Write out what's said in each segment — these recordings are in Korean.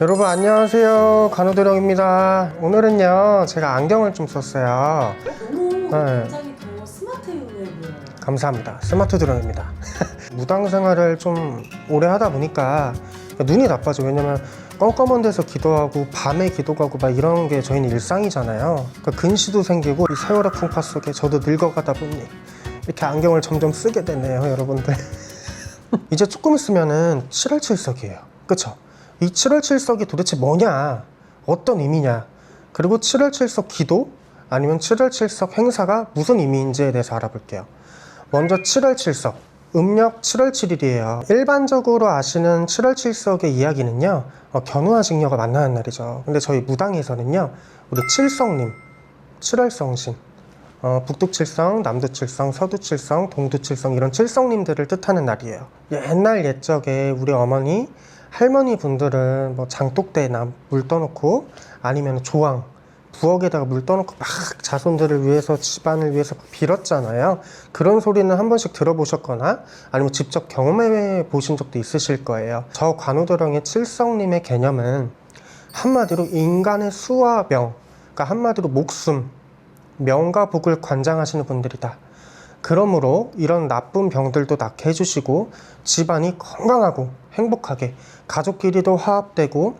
여러분 안녕하세요. 간호도령입니다. 오늘은요 제가 안경을 좀 썼어요. 너무 네. 굉장히 더 스마트해 보여요. 감사합니다. 스마트 도령입니다. 무당 생활을 좀 오래 하다 보니까 눈이 나빠져. 왜냐면 껌껌한 데서 기도하고 밤에 기도 가고 막 이런 게 저희는 일상이잖아요. 그러니까 근시도 생기고 이 세월의 풍파 속에 저도 늙어가다 보니 이렇게 안경을 점점 쓰게 되네요 여러분들. 이제 조금 있으면은 7월 7석이에요. 그쵸? 이 7월 7석이 도대체 뭐냐? 어떤 의미냐? 그리고 7월 7석 기도 아니면 7월 7석 행사가 무슨 의미인지에 대해서 알아볼게요. 먼저 7월 7석 음력 7월 7일이에요. 일반적으로 아시는 7월 7석의 이야기는요 어, 견우와 직녀가 만나는 날이죠. 근데 저희 무당에서는요 우리 칠성님 7월 성신 어, 북두칠성, 남두칠성, 서두칠성, 동두칠성 이런 칠성님들을 뜻하는 날이에요. 옛날 옛적에 우리 어머니, 할머니 분들은 뭐 장독대나 물 떠놓고 아니면 조항, 부엌에다가 물 떠놓고 막 자손들을 위해서 집안을 위해서 빌었잖아요. 그런 소리는 한 번씩 들어보셨거나 아니면 직접 경험해 보신 적도 있으실 거예요. 저 관우도령의 칠성님의 개념은 한마디로 인간의 수와 명, 그러니까 한마디로 목숨, 명과 복을 관장하시는 분들이다. 그러므로 이런 나쁜 병들도 낫게 해주시고 집안이 건강하고 행복하게 가족끼리도 화합되고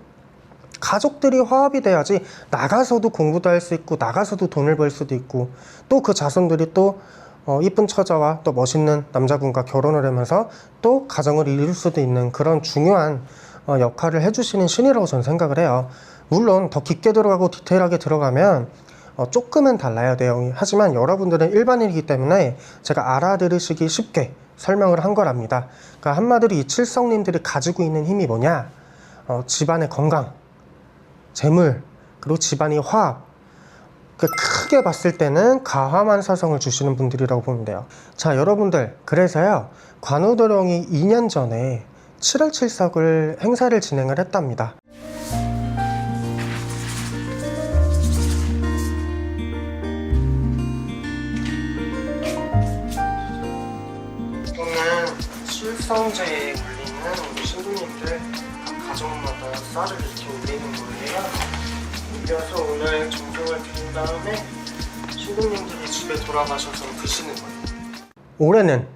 가족들이 화합이 돼야지 나가서도 공부도 할 수 있고 나가서도 돈을 벌 수도 있고 또 그 자손들이 또 어, 이쁜 처자와 또 멋있는 남자분과 결혼을 하면서 또 가정을 이룰 수도 있는 그런 중요한 어, 역할을 해주시는 신이라고 저는 생각을 해요. 물론 더 깊게 들어가고 디테일하게 들어가면 어, 조금은 달라요 내용이. 하지만 여러분들은 일반인이기 때문에 제가 알아들으시기 쉽게 설명을 한 거랍니다. 그러니까 한마디로 이 칠성님들이 가지고 있는 힘이 뭐냐? 어, 집안의 건강 재물 그리고 집안의 화합. 그 크게 봤을 때는 가화만 사성을 주시는 분들이라고 보면 돼요. 자 여러분들 그래서요 관우도령이 2년 전에 7월 7석을 행사를 진행을 했답니다 실성제에 올리는 우리 신부님들 각 가정마다 쌀을 이렇게 올리는 거예요. 올려서 오늘 정성을 드린 다음에 신부님들이 집에 돌아가셔서 드시는 거예요. 올해는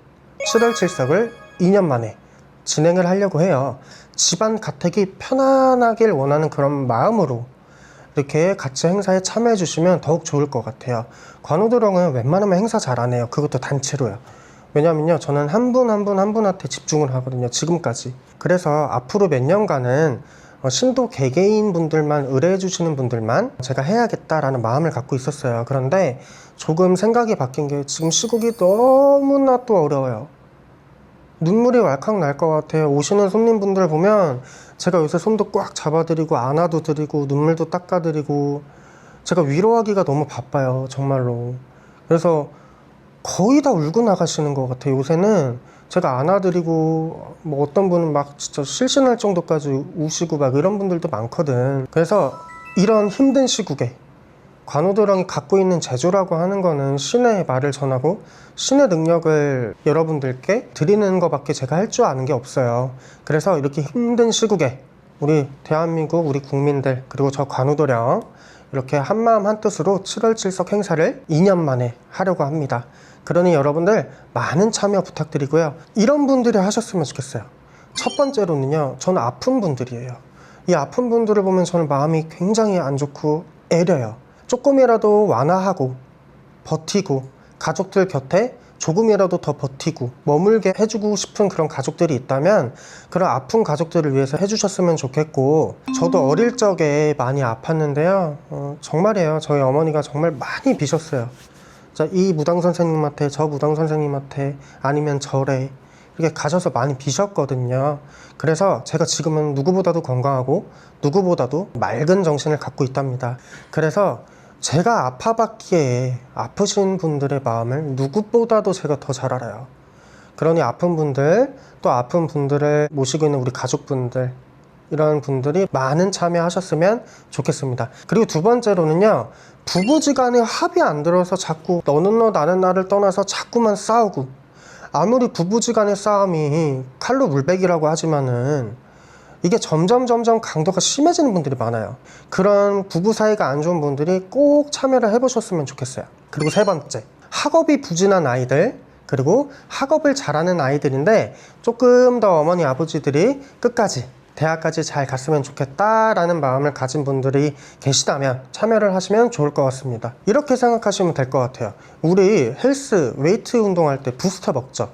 7월 7석을 2년 만에 진행을 하려고 해요. 집안 가택이 편안하길 원하는 그런 마음으로 이렇게 같이 행사에 참여해 주시면 더욱 좋을 것 같아요. 관우도령은 웬만하면 행사 잘안 해요. 그것도 단체로요. 왜냐면요, 저는 한 분 한 분 한 분한테 집중을 하거든요. 지금까지. 그래서 앞으로 몇 년간은 어, 신도 개개인 분들만 의뢰해 주시는 분들만 제가 해야겠다라는 마음을 갖고 있었어요. 그런데 조금 생각이 바뀐 게 지금 시국이 너무나 또 어려워요. 눈물이 왈칵 날 것 같아요. 오시는 손님분들 보면 제가 요새 손도 꽉 잡아드리고 안아도 드리고 눈물도 닦아드리고 제가 위로하기가 너무 바빠요. 정말로. 그래서 거의 다 울고 나가시는 것 같아요. 요새는 제가 안아드리고 뭐 어떤 분은 막 진짜 실신할 정도까지 우시고 막 이런 분들도 많거든. 그래서 이런 힘든 시국에 관우도령이 갖고 있는 재주라고 하는 거는 신의 말을 전하고 신의 능력을 여러분들께 드리는 것밖에 제가 할 줄 아는 게 없어요. 그래서 이렇게 힘든 시국에 우리 대한민국 우리 국민들 그리고 저 관우도령 이렇게 한마음 한뜻으로 7월 7석 행사를 2년 만에 하려고 합니다. 그러니 여러분들 많은 참여 부탁드리고요. 이런 분들이 하셨으면 좋겠어요. 첫 번째로는요, 저는 아픈 분들이에요. 이 아픈 분들을 보면 저는 마음이 굉장히 안 좋고 애려요. 조금이라도 완화하고 버티고 가족들 곁에 조금이라도 더 버티고 머물게 해주고 싶은 그런 가족들이 있다면 그런 아픈 가족들을 위해서 해주셨으면 좋겠고 저도 어릴 적에 많이 아팠는데요 어, 정말이에요 저희 어머니가 정말 많이 비셨어요 자, 이 무당 선생님한테 저 무당 선생님한테 아니면 절에 이렇게 가셔서 많이 비셨거든요. 그래서 제가 지금은 누구보다도 건강하고 누구보다도 맑은 정신을 갖고 있답니다. 그래서 제가 아파봤기에 아프신 분들의 마음을 누구보다도 제가 더 잘 알아요. 그러니 아픈 분들 또 아픈 분들을 모시고 있는 우리 가족분들 이런 분들이 많은 참여하셨으면 좋겠습니다. 그리고 두 번째로는요, 부부지간에 합이 안 들어서 자꾸 너는 너 나는 나를 떠나서 자꾸만 싸우고 아무리 부부지간의 싸움이 칼로 물베기라고 하지만은 이게 점점 점점 강도가 심해지는 분들이 많아요. 그런 부부 사이가 안 좋은 분들이 꼭 참여를 해보셨으면 좋겠어요. 그리고 세 번째, 학업이 부진한 아이들, 그리고 학업을 잘하는 아이들인데 조금 더 어머니 아버지들이 끝까지 대학까지 잘 갔으면 좋겠다라는 마음을 가진 분들이 계시다면 참여를 하시면 좋을 것 같습니다. 이렇게 생각하시면 될 것 같아요. 우리 헬스, 웨이트 운동할 때 부스터 먹죠.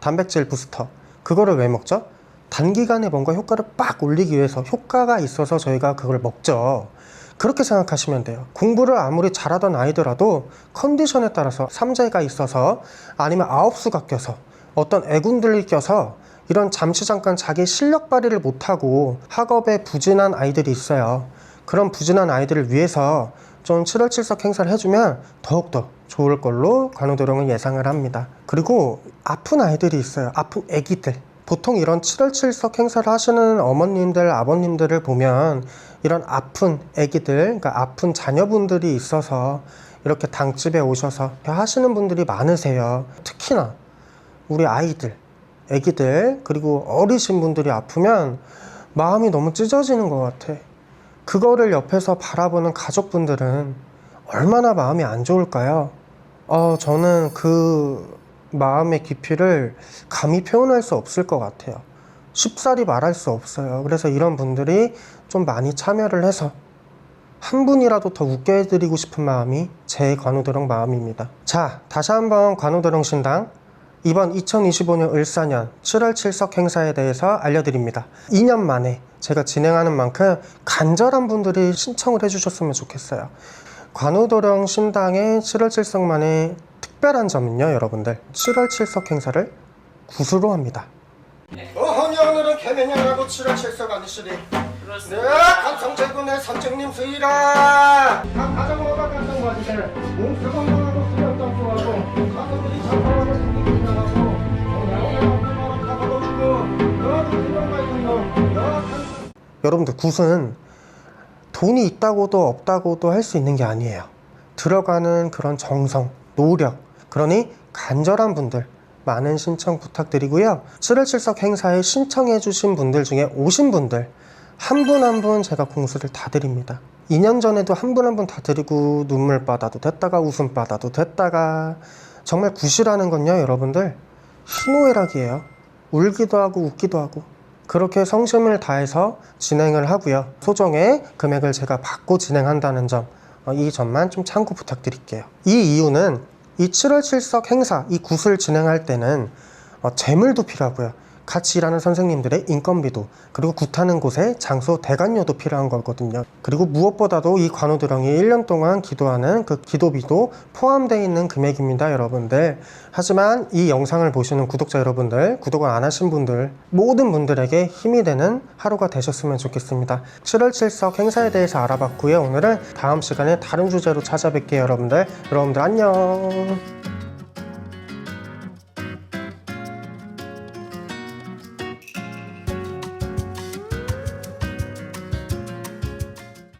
단백질 부스터. 그거를 왜 먹죠? 단기간에 뭔가 효과를 빡 올리기 위해서 효과가 있어서 저희가 그걸 먹죠. 그렇게 생각하시면 돼요. 공부를 아무리 잘하던 아이더라도 컨디션에 따라서 삼재가 있어서 아니면 아홉수가 껴서 어떤 애군들이 껴서 이런 잠시 잠깐 자기 실력 발휘를 못하고 학업에 부진한 아이들이 있어요. 그런 부진한 아이들을 위해서 좀 7월 7석 행사를 해주면 더욱더 좋을 걸로 관우도령은 예상을 합니다. 그리고 아픈 아이들이 있어요. 아픈 아기들. 보통 이런 7월 7석 행사를 하시는 어머님들, 아버님들을 보면 이런 아픈 아기들, 그러니까 아픈 자녀분들이 있어서 이렇게 당집에 오셔서 하시는 분들이 많으세요. 특히나 우리 아이들, 아기들, 그리고 어리신 분들이 아프면 마음이 너무 찢어지는 것 같아. 그거를 옆에서 바라보는 가족분들은 얼마나 마음이 안 좋을까요? 어, 저는 그 마음의 깊이를 감히 표현할 수 없을 것 같아요. 쉽사리 말할 수 없어요. 그래서 이런 분들이 좀 많이 참여를 해서 한 분이라도 더 웃게 해드리고 싶은 마음이 제 관우도령 마음입니다. 자, 다시 한번 관우도령 신당 이번 2025년 을사년 7월 7석 행사에 대해서 알려드립니다. 2년 만에 제가 진행하는 만큼 간절한 분들이 신청을 해주셨으면 좋겠어요. 관우도령 신당의 7월 7석만의 특별한 점은요, 여러분들. 7월 7석 행사를 구수로 합니다. 어허니 오늘은 개면연하고 7월 7석 아니시리. 네, 감성제군의 선생님 수이라. 각 가정마다 감성 가지들. 몸수건 여러분들 굿은 돈이 있다고도 없다고도 할 수 있는 게 아니에요. 들어가는 그런 정성, 노력, 그러니 간절한 분들 많은 신청 부탁드리고요. 7월 7석 행사에 신청해 주신 분들 중에 오신 분들 한 분 한 분 제가 공수를 다 드립니다. 2년 전에도 한 분 한 분 다 드리고 눈물 바다도 됐다가 웃음 바다도 됐다가 정말 굿이라는 건요 여러분들 희노애락이에요. 울기도 하고 웃기도 하고 그렇게 성심을 다해서 진행을 하고요. 소정의 금액을 제가 받고 진행한다는 점, 어, 이 점만 좀 참고 부탁드릴게요. 이 이유는 이 7월 7석 행사, 이 굿을 진행할 때는 어, 재물도 필요하고요. 같이 일하는 선생님들의 인건비도 그리고 굿하는 곳에 장소 대관료도 필요한 거거든요. 그리고 무엇보다도 이 관우드령이 1년 동안 기도하는 그 기도비도 포함되어 있는 금액입니다, 여러분들. 하지만 이 영상을 보시는 구독자 여러분들, 구독을 안 하신 분들, 모든 분들에게 힘이 되는 하루가 되셨으면 좋겠습니다. 7월 7석 행사에 대해서 알아봤고요. 오늘은 다음 시간에 다른 주제로 찾아뵐게요, 여러분들. 여러분들 안녕.